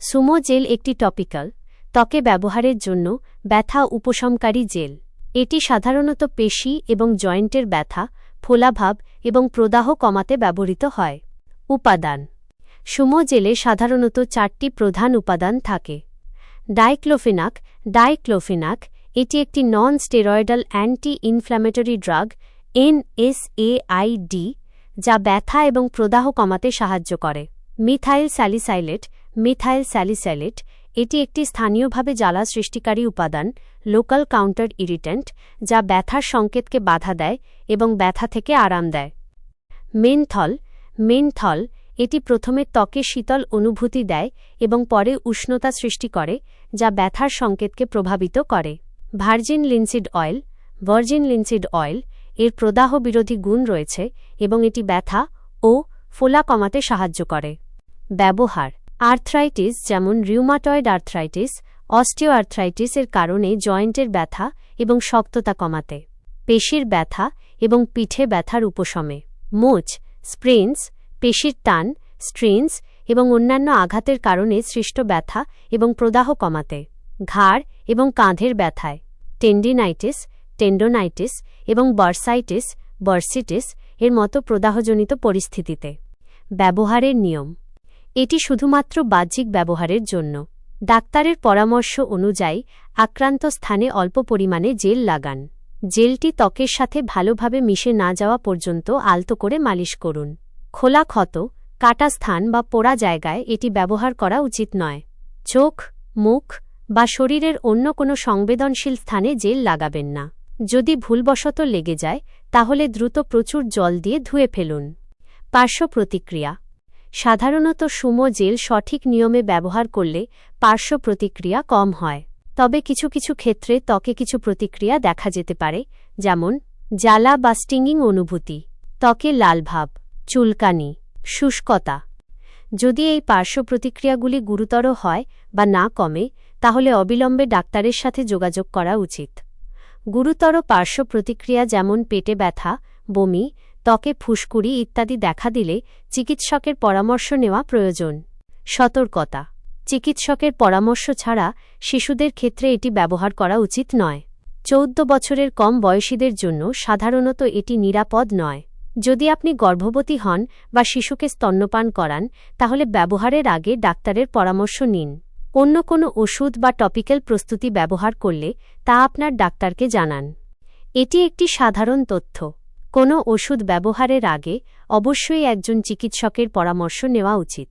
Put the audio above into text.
Sumo jail একটি topical, ত্বকে ব্যবহারের জন্য ব্যথা উপশমকারী জেল। এটি সাধারণত পেশি এবং জয়েন্টের ব্যথা, ফোলাভাব এবং প্রদাহ কমাতে ব্যবহৃত হয়। উপাদান সুমো জেলে সাধারণত চারটি প্রধান উপাদান থাকে। ডাইক্লোফিনাক ডাইক্লোফিনাক এটি একটি non steroidal anti inflammatory drug NSAID যা ব্যথা এবং প্রদাহ কমাতে সাহায্য করে। মিথাইল স্যালিসাইলেট মিথাইল স্যালিসাইলেট এটি একটি স্থানীয়ভাবে জ্বালা সৃষ্টিকারী উপাদান, লোকাল কাউন্টার ইরিটেন্ট, যা ব্যথার সংকেতকে বাধা দেয় এবং ব্যথা থেকে আরাম দেয়। মেনথল মেনথল, এটি প্রথমে ত্বকে শীতল অনুভূতি দেয় এবং পরে উষ্ণতা সৃষ্টি করে, যা ব্যথার সংকেতকে প্রভাবিত করে। Virgin linseed oil, virgin linseed oil, এর প্রদাহ বিরোধী গুণ রয়েছে এবং এটি ব্যথা ও ফোলা কমাতে সাহায্য করে। ব্যবহার আর্থ্রাইটিস যেমন রিউমাটয়েড আর্থ্রাইটিস অস্টিও আর্থ্রাইটিস এর কারণে জয়েন্টের ব্যথা এবং শক্ততা কমাতে, পেশির ব্যথা এবং পিঠে ব্যথার উপশমে, মোচ, স্প্রেন্স, পেশির টান, স্ট্রেন্স এবং অন্যান্য আঘাতের কারণে সৃষ্ট ব্যথা এবং প্রদাহ কমাতে, ঘাড় এবং কাঁধের ব্যথায়, টেন্ডিনাইটিস, টেন্ডোনাইটিস এবং বার্সাইটিস, বার্সিটিস এর মতো প্রদাহজনিত পরিস্থিতিতে। ব্যবহারের নিয়ম এটি শুধুমাত্র বাহ্যিক ব্যবহারের জন্য। ডাক্তারের পরামর্শ অনুযায়ী, আক্রান্ত স্থানে অল্প পরিমাণে জেল লাগান। জেলটি ত্বকের সাথে ভালোভাবে মিশে না যাওয়া পর্যন্ত আলতো করে মালিশ করুন। খোলা ক্ষত, কাটা স্থান বা পোড়া জায়গায় এটি ব্যবহার করা উচিত নয়। চোখ, মুখ বা শরীরের অন্য কোনো সংবেদনশীল স্থানে জেল লাগাবেন না। যদি ভুলবশত লেগে যায়, তাহলে দ্রুত প্রচুর জল দিয়ে ধুয়ে ফেলুন। পার্শ্ব প্রতিক্রিয়া সাধারণত সুমো জেল সঠিক নিয়মে ব্যবহার করলে পার্শ্ব প্রতিক্রিয়া কম হয়। তবে কিছু কিছু ক্ষেত্রে ত্বকে কিছু প্রতিক্রিয়া দেখা যেতে পারে, যেমন জ্বালা বা স্টিঙ্গিং অনুভূতি, ত্বকে লালভাব চুলকানি, শুষ্কতা। যদি এই পার্শ্ব প্রতিক্রিয়াগুলি গুরুতর হয় বা না কমে, তাহলে অবিলম্বে ডাক্তারের সাথে যোগাযোগ করা উচিত। গুরুতর পার্শ্ব প্রতিক্রিয়া যেমন পেটে ব্যথা, বমি ত্বকে ফুসকুড়ি ইত্যাদি দেখা দিলে চিকিৎসকের পরামর্শ নেওয়া প্রয়োজন। সতর্কতা। চিকিৎসকের পরামর্শ ছাড়া শিশুদের ক্ষেত্রে এটি ব্যবহার করা উচিত নয়। চৌদ্দ বছরের কম বয়সীদের জন্য সাধারণত এটি নিরাপদ নয়। যদি আপনি গর্ভবতী হন বা শিশুকে স্তন্যপান করান, তাহলে ব্যবহারের আগে ডাক্তারের পরামর্শ নিন। অন্য কোনো ওষুধ বা টপিক্যাল প্রস্তুতি ব্যবহার করলে তা আপনার ডাক্তারকে জানান। এটি একটি সাধারণ তথ্য। কোনো ওষুধ ব্যবহারের আগে অবশ্যই একজন চিকিৎসকের পরামর্শ নেওয়া উচিত।